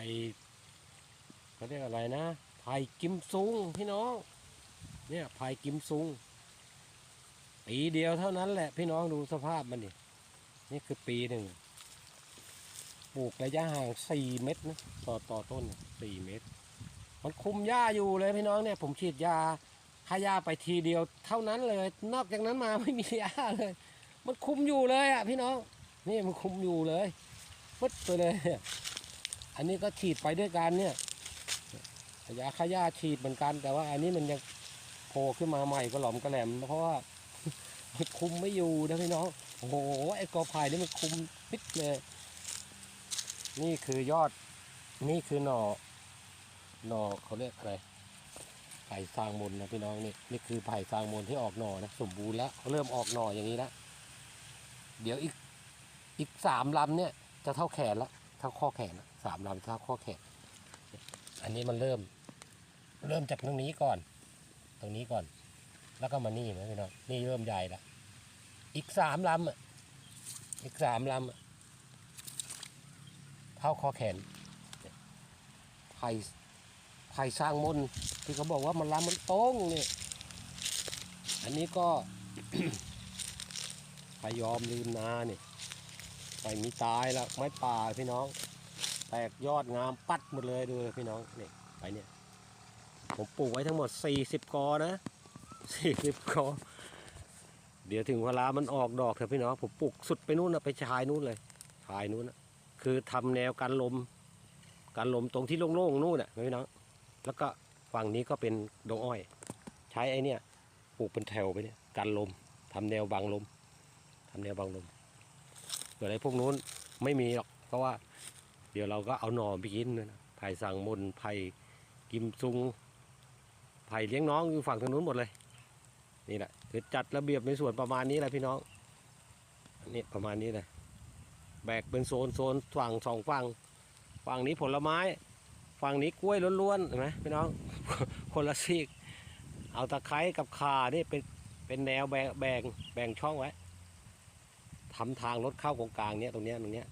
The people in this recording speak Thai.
ผ่เขาเรียกอะไรนะไผ่กิมซุงพี่น้อง เนี่ยไผ่กิมซุงปีเดียวเท่านั้นแหละพี่น้องดูสภาพมันนี่นี่คือปีหนึ่งปลูกระยะห่างสี่เมตรนะต่อต่อต้นสี่เมตร มันคุมหญ้าอยู่เลยพี่น้องเนี่ย ผมฉีดยาฆ่าหญ้าไปทีเดียวเท่านั้นเลย นอกจากนั้นมาไม่มีหญ้าเลย มันคุมอยู่เลยอะพี่น้อง นี่มันคุมอยู่เลยปึ๊ดไปเลย อันนี้ก็ฉีดไปด้วยกันเนี่ยยาฆ่าหญ้าฉีดเหมือนกัน แต่ว่าอันนี้มันยังโผล่ขึ้นมาใหม่ก็หลอมกระแหลม เพราะว่าคุมไม่อยู่นะพี่น้องโอ้โหไอ้กอไผ่นี่มันคุมปิดเลย นี่คือยอด นี่คือหน่อ หน่อเขาเรียกอะไรไผ่สร้างมนนะพี่น้องนี่นี่คือไผ่สร้างมนที่ออกหน่อนะสมบูรณ์แล้วเขาเริ่มออกหน่ออย่างนี้แล้วเดี๋ยวอีกอีกสามลำเนี่ยจะเท่าแขนและ เท่าข้อแขนสามลำเท่าข้อแขน อันนี้มันเริ่ม เริ่มจากตรงนี้ก่อน ตรงนี้ก่อน แล้วก็มานี่นะพี่น้องนี่เริ่มใหญ่ละอีกสามลำอีกสามลำเท่าข้อแขนเนี่ยไผ่ไผ่สร้างมนที่เขาบอกว่ามันลำมันโต้งนี่อันนี้ก็พยอมลืมนาเนี่ย ไปมีตายแล้วไม้ป่าพี่น้อง แตกยอดงามปัดหมดเลยดูเลยพี่น้องนี่ไปเนี่ย ผมปลูกไว้ทั้งหมด 40 กอนะ 40 กอ เดี๋ยวถึงเวลามันออกดอกเถอะพี่น้อง ผมปลูกสุดไปนู่นนะไปชายนู่นเลยชายนู่นนะคือทำแนวกันลมกันลมตรงที่โล่งๆนู่นน่ะพี่น้องแล้วก็ฝั่งนี้ก็เป็นดงอ้อย ใช้ไอ้เนี่ยปลูกเป็นแถวไปเนี่ยกันลมทำแนวบังลมทำแนวบังลม ส่วนไอ้พวกนู้นไม่มีหรอก เพราะว่า เดี๋ยวเราก็เอาหน่อไปกินนะไผ่สั่งมนไผ่กิมซุงไผ่เลี้ยงน้องอยู่ฝั่งทางนู้นหมดเลย นี่แหละคือจัดระเบียบในส่วนประมาณนี้แหละพี่น้องนี่ประมาณนี้เลยแบกเป็นโซนโซนฝั่งสองฝั่งฝั่งนี้ผลไม้ ฝั่งนี้กล้วยล้วนๆเห็นไหมพี่น้อง คนละซีก เอาตะไคร้กับข่านี่เป็นเป็นแนวแบ่งแบ่งแบ่งช่องไว้ ทำทางรถเข้าตรงกลางเนี้ยตรงเนี้ยตรงเนี้ย